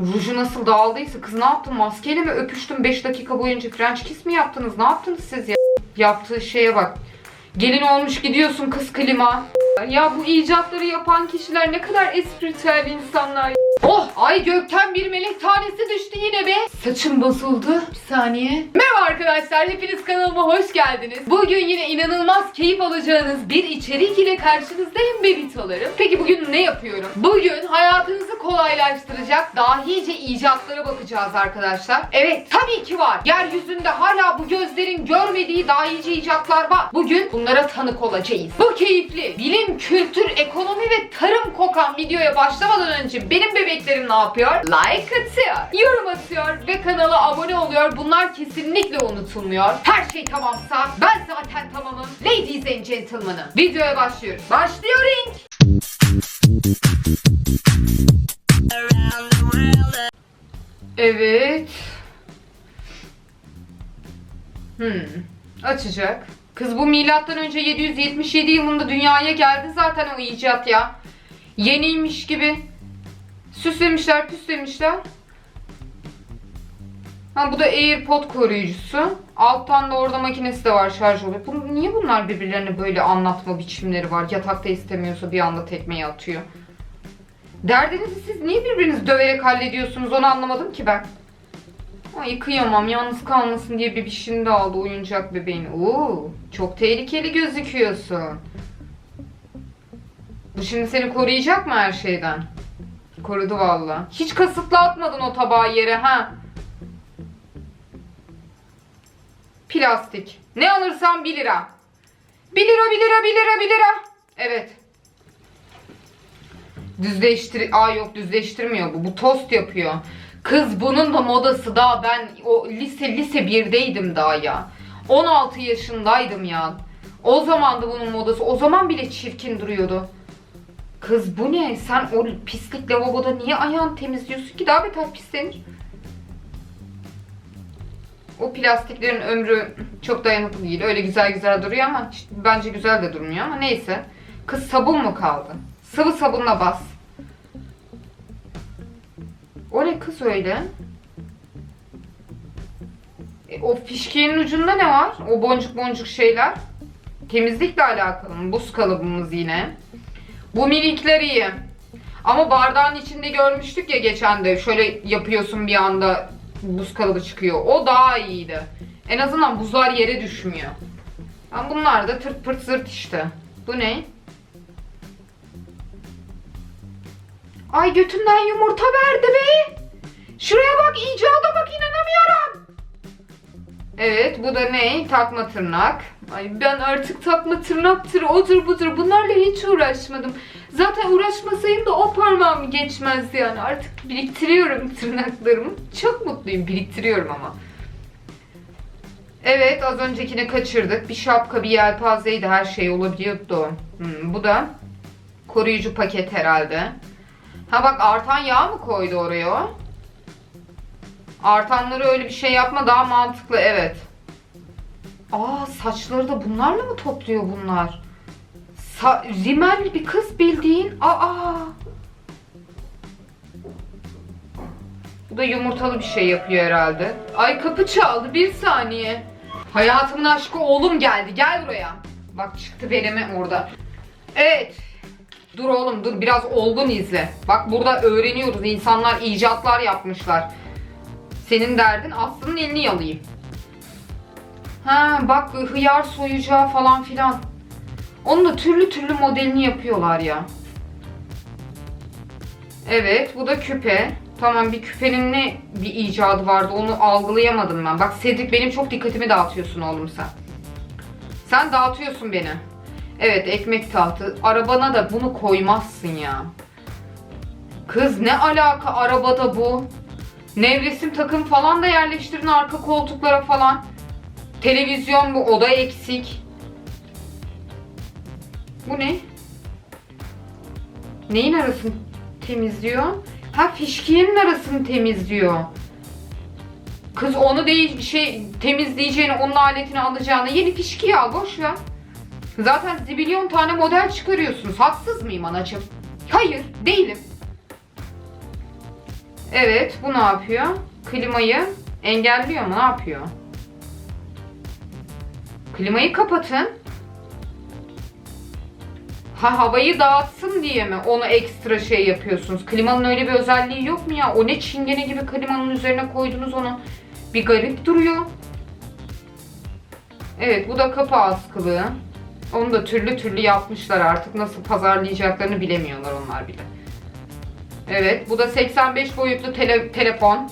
Ruju nasıl dağıldıysa kız ne yaptın? Maskeyle mi öpüştün 5 dakika boyunca? French kiss mi yaptınız? Ne yaptınız siz ya? Yaptığı şeye bak. Gelin olmuş gidiyorsun kız klima. Ya bu icatları yapan kişiler ne kadar espritüel insanlar. Oh ay gökten bir melek tanesi düştü yine be. Saçım bozuldu. Bir saniye. Merhaba arkadaşlar hepiniz kanalıma hoş geldiniz. Bugün yine inanılmaz keyif alacağınız bir içerik ile karşınızdayım bebitolarım. Peki bugün ne yapıyorum? Bugün hayatınızı kolaylaştıracak dahice icatlara bakacağız arkadaşlar. Evet tabii ki var. Yeryüzünde hala bu gözlerin görmediği dahice icatlar var. Bugün bunlara tanık olacağız. Bu keyifli bilim, kültür, ekonomi ve tarım kokan videoya başlamadan önce benim bebeklerim ne yapıyor? Like atıyor, yorum atıyor ve kanala abone oluyor. Bunlar kesinlikle unutulmuyor. Her şey tamamsa ben zaten tamamım. Ladies and gentlemen'ım. Videoya başlıyoruz. Başlıyoruz. Evet. Hmm. Açacak. Kız bu milattan önce 777 yılında dünyaya geldi zaten o icat ya. Yeniymiş gibi. Süslemişler, püslemişler. Ha bu da AirPod koruyucusu. Alttan da orada makinesi de var şarj oluyor. Bu, niye bunlar birbirlerine böyle anlatma biçimleri var? Yatakta istemiyorsa bir anda tekmeyi atıyor. Derdinizi siz niye birbirinizi döverek hallediyorsunuz onu anlamadım ki ben. Ay kıyamam yalnız kalmasın diye bebişini de aldı oyuncak bebeğini. Oo, çok tehlikeli gözüküyorsun. Bu şimdi seni koruyacak mı her şeyden? Korudu valla. Hiç kasıtlı atmadın o tabağı yere ha. Plastik. Ne alırsan 1 lira. 1 lira 1 lira 1 lira 1 lira. Evet. Düzleştir... Aa yok düzleştirmiyor bu. Bu tost yapıyor. Kız bunun da modası daha ben o lise lise 1'deydim daha ya. 16 yaşındaydım ya. O zaman da bunun modası. O zaman bile çirkin duruyordu. Kız bu ne? Sen o pislik lavaboda niye ayağını temizliyorsun ki? Daha beter pislenir. O plastiklerin ömrü çok dayanıklı değil. Öyle güzel güzel duruyor ama bence güzel de durmuyor ama neyse. Kız sabun mu kaldı? Sıvı sabunla bas. O ne kız öyle? E, o fişkeğin ucunda ne var? O boncuk boncuk şeyler. Temizlikle alakalı mı? Buz kalıbımız yine. Bu minikler iyi. Ama bardağın içinde görmüştük ya geçen de. Şöyle yapıyorsun bir anda buz kalıbı çıkıyor. O daha iyiydi. En azından buzlar yere düşmüyor. Ama bunlar da tırt pırt zırt işte. Bu ne? Ay götümden yumurta verdi be. Şuraya bak icada bak inanamıyorum. Evet bu da ne? Takma tırnak. Ay ben artık takma tırnaktır odur budur bunlarla hiç uğraşmadım. Zaten uğraşmasayım da o parmağım geçmez yani. Artık biriktiriyorum tırnaklarımı. Çok mutluyum biriktiriyorum ama. Evet az öncekini kaçırdık. Bir şapka bir yelpazeydi her şey olabiliyordu. Hmm, bu da koruyucu paket herhalde. Ha bak artan yağ mı koydu oraya? Artanları öyle bir şey yapma daha mantıklı evet. Aa saçları da bunlarla mı topluyor bunlar? Sa rimel bir kız bildiğin. Aa. Bu da yumurtalı bir şey yapıyor herhalde. Ay kapı çaldı bir saniye. Hayatımın aşkı oğlum geldi. Gel buraya. Bak çıktı vereme orada. Evet. Dur oğlum dur biraz olgun izle. Bak burada öğreniyoruz. İnsanlar icatlar yapmışlar. Senin derdin Aslı'nın elini yalayayım. Ha bak hıyar soyacağı falan filan. Onun da türlü türlü modelini yapıyorlar ya. Evet bu da küpe. Tamam bir küpenin ne bir icadı vardı onu algılayamadım ben. Bak Cedric benim çok dikkatimi dağıtıyorsun oğlum sen. Sen dağıtıyorsun beni. Evet ekmek tahtı. Arabana da bunu koymazsın ya. Kız ne alaka arabada bu? Nevresim takım falan da yerleştirin arka koltuklara falan. Televizyon bu oda eksik. Bu ne? Neyin arasını temizliyor? Ha fişkiyenin arasını temizliyor. Kız onu değil şey temizleyeceğini onun aletini alacağını yeni fişkiye al boş ver. Zaten zibilyon tane model çıkarıyorsunuz. Haksız mıyım anacığım? Hayır değilim. Evet bu ne yapıyor? Klimayı engelliyor mu? Ne yapıyor? Klimayı kapatın. Ha havayı dağıtsın diye mi onu ekstra şey yapıyorsunuz? Klimanın öyle bir özelliği yok mu ya? O ne çingene gibi klimanın üzerine koydunuz onu. Bir garip duruyor. Evet bu da kapı askılığı. Onu da türlü türlü yapmışlar artık. Nasıl pazarlayacaklarını bilemiyorlar onlar bile. Evet bu da 85 boyutlu tele- telefon.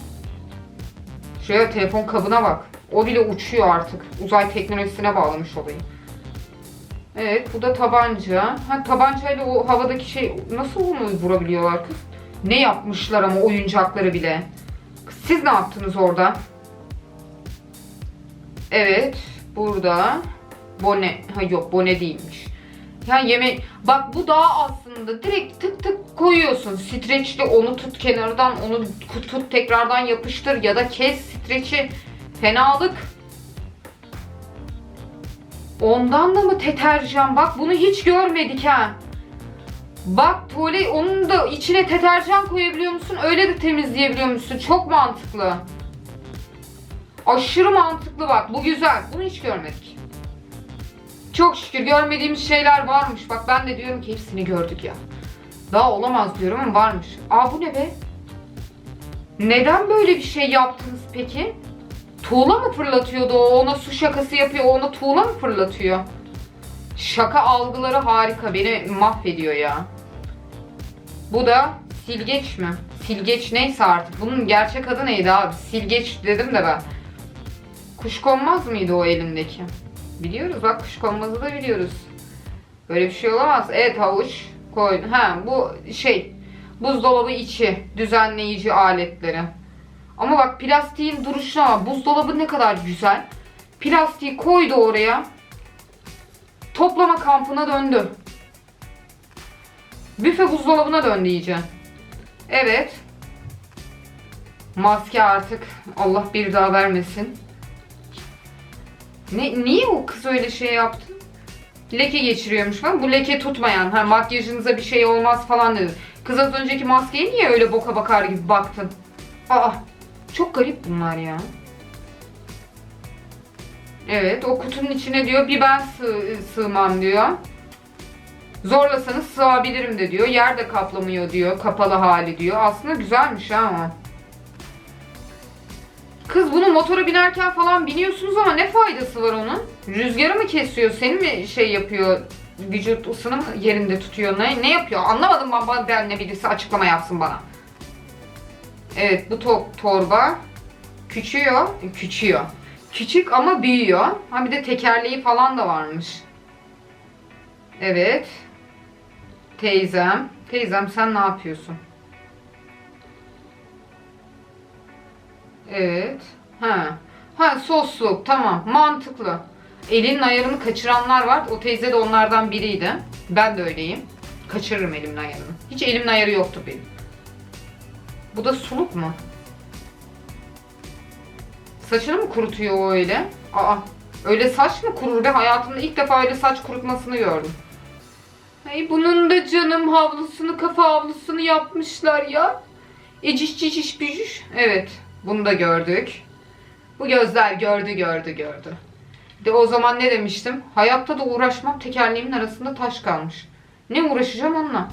Şuraya telefon kabına bak. O bile uçuyor artık. Uzay teknolojisine bağlamış olayı. Evet bu da tabanca. Ha tabancayla o havadaki şey nasıl onu vurabiliyorlar kız? Ne yapmışlar ama oyuncakları bile. Kız, Siz ne yaptınız orada? Evet burada bone ha yok bone değilmiş. Ya yeme bak bu daha aslında direkt tık tık koyuyorsun. Streçli onu tut kenardan onu tut tekrardan yapıştır ya da kes streçi. Fenalık. Ondan da mı deterjan? Bak bunu hiç görmedik ha. Bak tuvalet onun da içine deterjan koyabiliyor musun? Öyle de temizleyebiliyor musun? Çok mantıklı. Aşırı mantıklı bak. Bu güzel. Bunu hiç görmedik. Çok şükür görmediğimiz şeyler varmış. Bak ben de diyorum ki hepsini gördük ya. Daha olamaz diyorum ama varmış. Aa bu ne be? Neden böyle bir şey yaptınız peki? Tuğla mı fırlatıyordu o? Ona su şakası yapıyor. Ona tuğla mı fırlatıyor? Şaka algıları harika. Beni mahvediyor ya. Bu da silgeç mi? Silgeç neyse artık. Bunun gerçek adı neydi abi? Silgeç dedim de ben. Kuşkonmaz mıydı o elindeki? Biliyoruz bak kuşkonmazı da biliyoruz. Böyle bir şey olamaz. Evet havuç koydum. Ha bu şey buzdolabı içi düzenleyici aletleri. Ama bak plastiğin duruşuna bak. Buzdolabı ne kadar güzel. Plastiği koydu oraya. Toplama kampına döndü. Büfe buzdolabına döndü iyice. Evet. Maske artık Allah bir daha vermesin. Ne, niye o kız öyle şey yaptı? Leke geçiriyormuş falan. Bu leke tutmayan. Ha makyajınıza bir şey olmaz falan dedi. Kız az önceki maskeye niye öyle boka bakar gibi baktın? Aa çok garip bunlar ya. Evet o kutunun içine diyor bir ben sığ, sığmam diyor. Zorlasanız sığabilirim de diyor. Yer de kaplamıyor diyor. Kapalı hali diyor. Aslında güzelmiş ha. Kız bunu motora binerken falan biniyorsunuz ama ne faydası var onun? Rüzgarı mı kesiyor? Seni mi şey yapıyor? Vücut ısını mı yerinde tutuyor? Ne, ne yapıyor? Anlamadım ben. Bana ben ne birisi açıklama yapsın bana. Evet bu to- torba küçüyor. Küçüyor. Küçük ama büyüyor. Ha bir de tekerleği falan da varmış. Evet. Teyzem. Teyzem sen ne yapıyorsun? Evet. Ha. Ha sosluk tamam mantıklı. Elinin ayarını kaçıranlar var. O teyze de onlardan biriydi. Ben de öyleyim. Kaçırırım elimin ayarını. Hiç elimin ayarı yoktu benim. Bu da suluk mu? Saçını mı kurutuyor o öyle? Aa, öyle saç mı kurur be? Hayatımda ilk defa öyle saç kurutmasını gördüm. Ay bunun da canım havlusunu, kafa havlusunu yapmışlar ya. Eciş ciciş bücüş. Evet, bunu da gördük. Bu gözler gördü, gördü, gördü. De o zaman ne demiştim? Hayatta da uğraşmam, tekerleğimin arasında taş kalmış. Ne uğraşacağım onunla?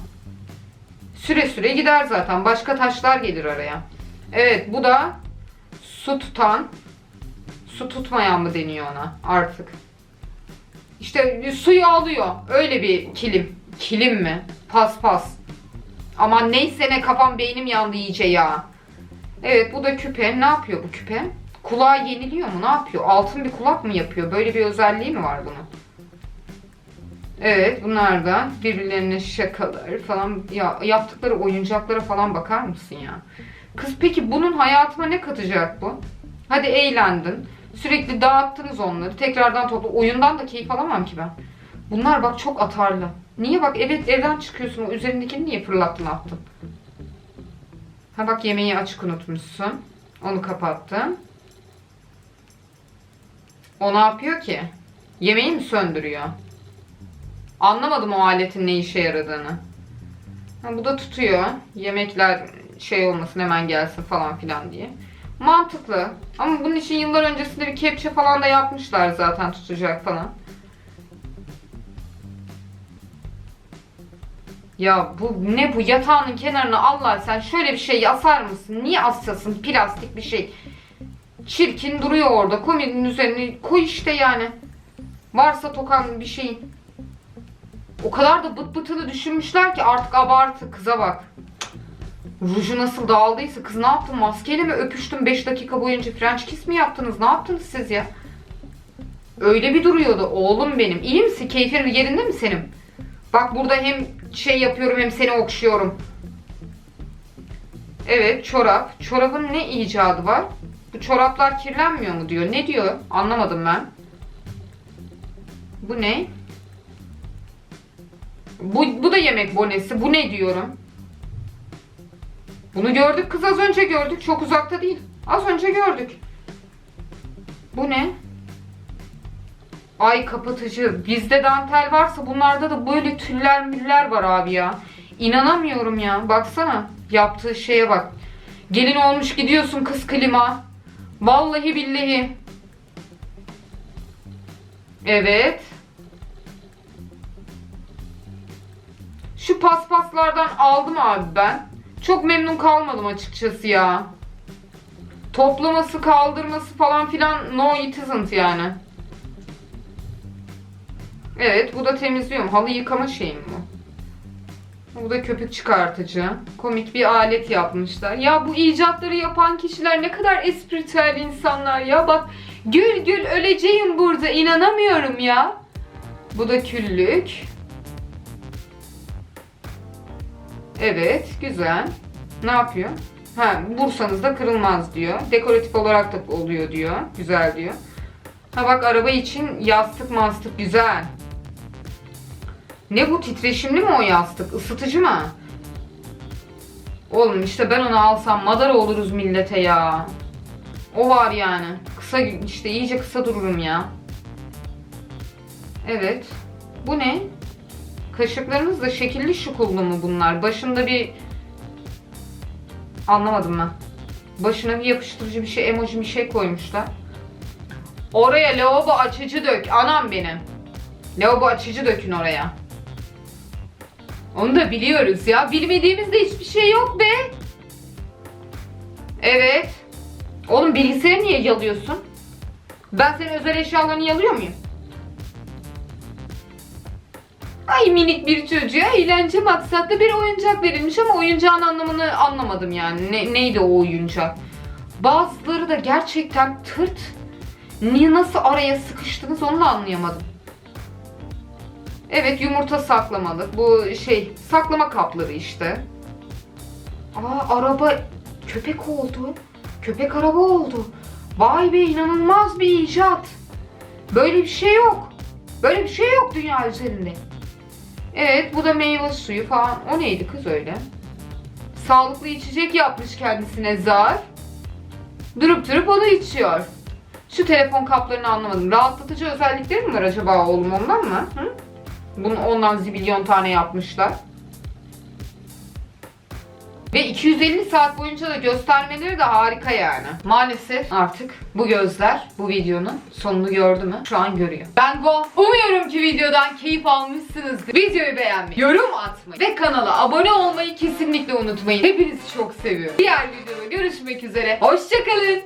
Süre süre gider zaten. Başka taşlar gelir araya. Evet bu da su tutan, su tutmayan mı deniyor ona artık? İşte suyu alıyor. Öyle bir kilim. Kilim mi? Pas pas. Aman neyse ne kafam beynim yandı iyice ya. Evet bu da küpe. Ne yapıyor bu küpe? Kulağı yeniliyor mu? Ne yapıyor? Altın bir kulak mı yapıyor? Böyle bir özelliği mi var bunun? Evet bunlar da birbirlerine şakalar falan ya yaptıkları oyuncaklara falan bakar mısın ya? Kız peki bunun hayatıma ne katacak bu? Hadi eğlendin. Sürekli dağıttınız onları. Tekrardan topla. Oyundan da keyif alamam ki ben. Bunlar bak çok atarlı. Niye bak evet evden çıkıyorsun. O üzerindekini niye fırlattın attın? Ha bak yemeği açık unutmuşsun. Onu kapattım. O ne yapıyor ki? Yemeği mi söndürüyor? Anlamadım o aletin ne işe yaradığını. Ha, bu da tutuyor. Yemekler şey olmasın hemen gelsin falan filan diye. Mantıklı. Ama bunun için yıllar öncesinde bir kepçe falan da yapmışlar zaten tutacak falan. Ya bu ne bu yatağının kenarına Allah sen şöyle bir şey asar mısın? Niye asasın plastik bir şey? Çirkin duruyor orada. Komodinin üzerine koy işte yani. Varsa tokan bir şey. O kadar da bıt bıtını düşünmüşler ki artık abartı kıza bak. Ruju nasıl dağıldıysa kız ne yaptın? Maskeyle mi öpüştün 5 dakika boyunca? French kiss mi yaptınız? Ne yaptınız siz ya? Öyle bir duruyordu. Oğlum benim. İyi misin? Keyfin yerinde mi senin? Bak burada hem şey yapıyorum hem seni okşuyorum. Evet çorap. Çorabın ne icadı var? Bu çoraplar kirlenmiyor mu diyor. Ne diyor? Anlamadım ben. Bu ne? Bu, bu da yemek bonesi. Bu ne diyorum? Bunu gördük kız az önce gördük. Çok uzakta değil. Az önce gördük. Bu ne? Ay kapatıcı. Bizde dantel varsa bunlarda da böyle tüller müller var abi ya. İnanamıyorum ya. Baksana. Yaptığı şeye bak. Gelin olmuş gidiyorsun kız klima. Vallahi billahi. Evet. Şu paspaslardan aldım abi ben. Çok memnun kalmadım açıkçası ya. Toplaması, kaldırması falan filan no it isn't yani. Evet bu da temizliyorum. Halı yıkama şeyim bu. Bu da köpük çıkartıcı. Komik bir alet yapmışlar. Ya bu icatları yapan kişiler ne kadar espritüel insanlar ya. Bak gül gül öleceğim burada. inanamıyorum ya. Bu da küllük. Evet güzel. Ne yapıyor? Ha vursanız da kırılmaz diyor. Dekoratif olarak da oluyor diyor. Güzel diyor. Ha bak araba için yastık mastık güzel. Ne bu titreşimli mi o yastık? Isıtıcı mı? Oğlum işte ben onu alsam madara oluruz millete ya. O var yani. Kısa işte iyice kısa dururum ya. Evet. Bu ne? Kaşıklarınız da şekilli şukullu mu bunlar? Başında bir... Anlamadım ben. Başına bir yapıştırıcı bir şey, emoji bir şey koymuşlar. Oraya lavabo açıcı dök. Anam benim. Lavabo açıcı dökün oraya. Onu da biliyoruz ya. Bilmediğimizde hiçbir şey yok be. Evet. Oğlum bilgisayarı niye yalıyorsun? Ben senin özel eşyalarını yalıyor muyum? Ay minik bir çocuğa eğlence maksatlı bir oyuncak verilmiş ama oyuncağın anlamını anlamadım yani. Ne, neydi o oyuncak? Bazıları da gerçekten tırt. Niye nasıl araya sıkıştınız onu da anlayamadım. Evet yumurta saklamalık. Bu şey saklama kapları işte. Aa araba köpek oldu. Köpek araba oldu. Vay be inanılmaz bir icat. Böyle bir şey yok. Böyle bir şey yok dünya üzerinde. Evet bu da meyve suyu falan. O neydi kız öyle? Sağlıklı içecek yapmış kendisine zar. Durup durup onu içiyor. Şu telefon kaplarını anlamadım. Rahatlatıcı özellikleri mi var acaba oğlum ondan mı? Hı? Bunu ondan zibilyon tane yapmışlar. Ve 250 saat boyunca da göstermeleri de harika yani. Maalesef artık bu gözler bu videonun sonunu gördü mü? Şu an görüyor. Ben bu. Umuyorum ki videodan keyif almışsınızdır. Videoyu beğenmeyi, yorum atmayı ve kanala abone olmayı kesinlikle unutmayın. Hepinizi çok seviyorum. Diğer videoda görüşmek üzere. Hoşçakalın.